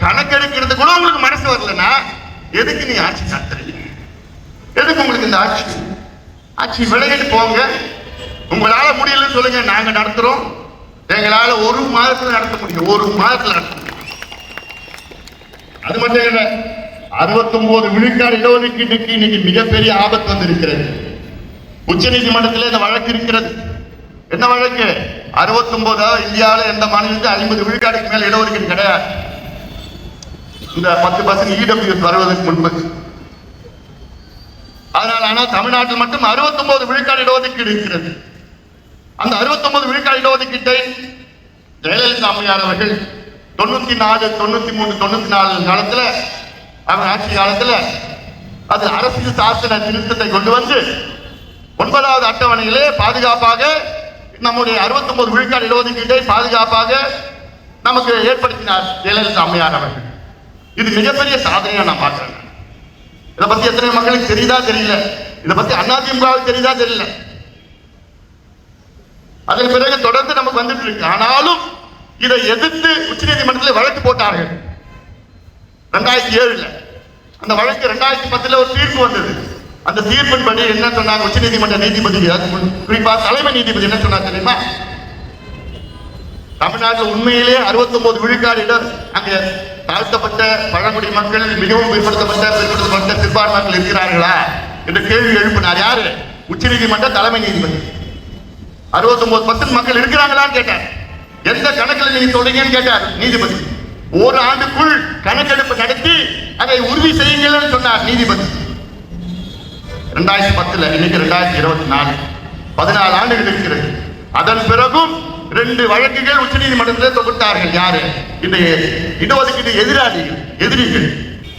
கணக்கெடுக்கிறது கூட உங்களுக்கு மனசு வரலன்னா எதுக்கு நீ ஆட்சி நடத்துறீங்க எதுக்கு உங்களுக்கு இந்த ஆட்சி? ஆட்சி விலகிட்டு போங்க. உங்களால முடியலன்னு சொல்லுங்க நாங்க நடத்துறோம். எங்களால ஒரு மாதத்துல நடத்த முடியும். ஒரு மாதத்துல நடத்த முடியும். அது மட்டும் இல்ல அறுபத்தொன்பது விழுக்காடு இடஒதுக்கீட்டுக்கு இன்னைக்கு மிகப்பெரிய ஆபத்து வந்திருக்கிறது. உச்ச நீதிமன்றத்தில் இந்த வழக்கு இருக்கிறது. என்ன வழக்கு? அறுபத்தொன்பதா இந்தியாவில் எந்த மாநிலத்தில் ஐம்பது விழுக்காடுக்கு மேல் இடஒதுக்கீடு கிடையாது. இந்த பத்து பர்சன்ட் இடபிள்யூஎஸ் வருவதற்கு முன்பு. அதனால் ஆனால் தமிழ்நாட்டில் மட்டும் 69 விழுக்காடு இடஒதுக்கீடு இருக்கிறது. அந்த 69 விழுக்காடு இடஒதுக்கீட்டை ஜெயலலிதா அம்மையார் அவர்கள் தொண்ணூத்தி நாலு தொண்ணூத்தி மூணு தொண்ணூத்தி நாலு காலத்துல அவங்க ஆட்சி காலத்துல அது அரசியல் சாசன திருத்தத்தை கொண்டு வந்து ஒன்பதாவது அட்டவணையிலே பாதுகாப்பாக நம்முடைய 69 விழுக்காடு இடஒதுக்கீட்டை பாதுகாப்பாக நமக்கு ஏற்படுத்தினார் ஜெயலலிதா அம்மையார் அவர்கள். இது மிகப்பெரிய சாதனையா நான் பார்க்கிறேன். இதை பத்தி எத்தனை மக்களுக்கு தெரியுதா தெரியல. இதை பத்தி அதிமுகவுக்கு தெரியுதா தெரியல. அதன் பிறகு தொடர்ந்து நமக்கு வந்துட்டு இருக்கு. ஆனாலும் இதை எதிர்த்து உச்சநீதிமன்றத்தில் வழக்கு போட்டார்கள். ரெண்டாயிரத்தி ஏழுல. அந்த வழக்கு ரெண்டாயிரத்தி பத்துல ஒரு தீர்ப்பு வந்தது. அந்த தீர்ப்பின்படி என்ன சொன்னாங்க உச்சநீதிமன்ற நீதிபதி? குறிப்பா தலைமை நீதிபதி என்ன சொன்னார் தெரியுமா? தமிழ்நாட்டில் உண்மையிலேயே அறுபத்தி ஒன்பது விழுக்காடு இடம் அங்க தாழ்த்தப்பட்ட பழங்குடி மக்கள் மிகவும் பிற்படுத்தப்பட்ட பிற்படுத்தப்பட்ட சிறுபான்மை மக்கள் இருக்கிறார்களா என்ற கேள்வி எழுப்பினார் யாரு? உச்சநீதிமன்ற தலைமை நீதிபதி. 69 பர்சன்ட் மக்கள் இருக்கிறாங்களான்னு கேட்டார். எந்த கணக்கில் நீங்க சொல்றீங்கன்னு கேட்டார் நீதிபதி. ஒரு ஆண்டுக்குள் கணக்கெடுப்பு நடத்தி அதை உறுதி செய்யுங்கள்னு சொன்னார் நீதிபதி. ரெண்டாயிரத்தி பத்துல இன்னைக்கு ரெண்டாயிரத்தி இருபத்தி நாலு. பதினாலு ஆண்டுகள் இருக்கிறது. அதன் பிறகும் ரெண்டு வழக்குகள் உச்சநீதிமன்றத்தில் தொகுத்தார்கள். யாரு? இந்த இடஒதுக்கீடு எதிராளிகள் எதிரிகள்.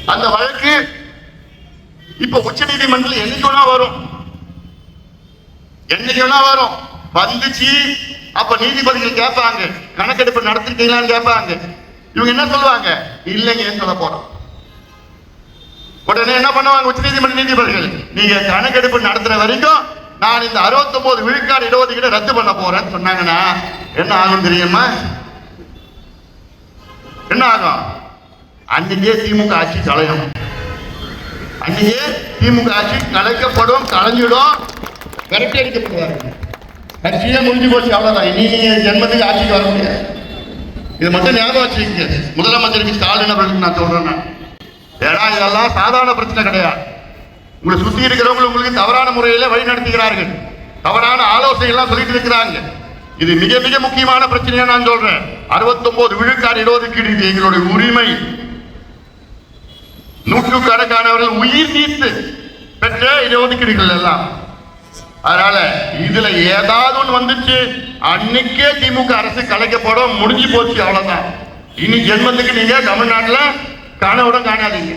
அந்த வழக்கு இப்ப உச்சநீதிமன்றத்தில் என்னைக்குனா வரும்? என்னைக்குனா வரும்? வந்துச்சு. அப்ப நீதிபதிகள் கேட்பாங்க. கணக்கெடுப்பு நடத்திருக்கீங்களான்னு கேட்பாங்க. இவங்க என்ன சொல்லுவாங்க? இல்லைங்க சொல்ல போறோம். உடனே என்ன பண்ணுவாங்க உச்சநீதிமன்ற நீதிபதிகள்? நீங்க கணக்கெடுப்பு நடத்துற வரைக்கும் நான் இந்த 69 விழுக்காடு இடஒதுக்கீடு ரத்து பண்ண போறேன்னு சொன்னாங்கன்னா என்ன ஆகும் தெரியுமா? என்ன ஆகும்? அன்னைக்கே திமுக ஆட்சி கலையும். அன்னைக்கே திமுக ஆட்சி கலைக்கப்படும் கலைஞ்சிடும். விரட்டி அடிக்கப்படுவார்கள் கட்சியே முடிஞ்சு போச்சு அவ்வளோதான் இனி ஜென்மத்துக்கு ஆட்சிக்கு வர முடியாது. இது மட்டும் ஞாபகம் வச்சுக்கங்க. முதலமைச்சருக்கு ஸ்டாலின் அவர்களுக்கு நான் சொல்றேன் ஏன்னா இதெல்லாம் சாதாரண பிரச்சனை கிடையாது. உங்களை சுற்றி இருக்கிறவங்க உங்களுக்கு தவறான முறையில் வழி நடத்துகிறார்கள். தவறான ஆலோசனை எல்லாம் சொல்லிட்டு இருக்கிறாங்க. இது மிக மிக முக்கியமான பிரச்சனையா நான் சொல்றேன். 69 விழுக்காடு இடஒதுக்கீடு இது எங்களுடைய உரிமை. நூற்றுக்கணக்கானவர்கள் உயிர் நீத்து பெற்ற இடஒதுக்கீடுகள் எல்லாம். அதனால இதுல ஏதாவது ஒண்ணு வந்துச்சு அன்னைக்கே திமுக அரசு கலைக்கப்படும் முடிஞ்சு போச்சு அவ்வளவுதான். இனி ஜென்மத்துக்கு நீங்க தமிழ்நாட்டுல கனவுடன் காணாதீங்க.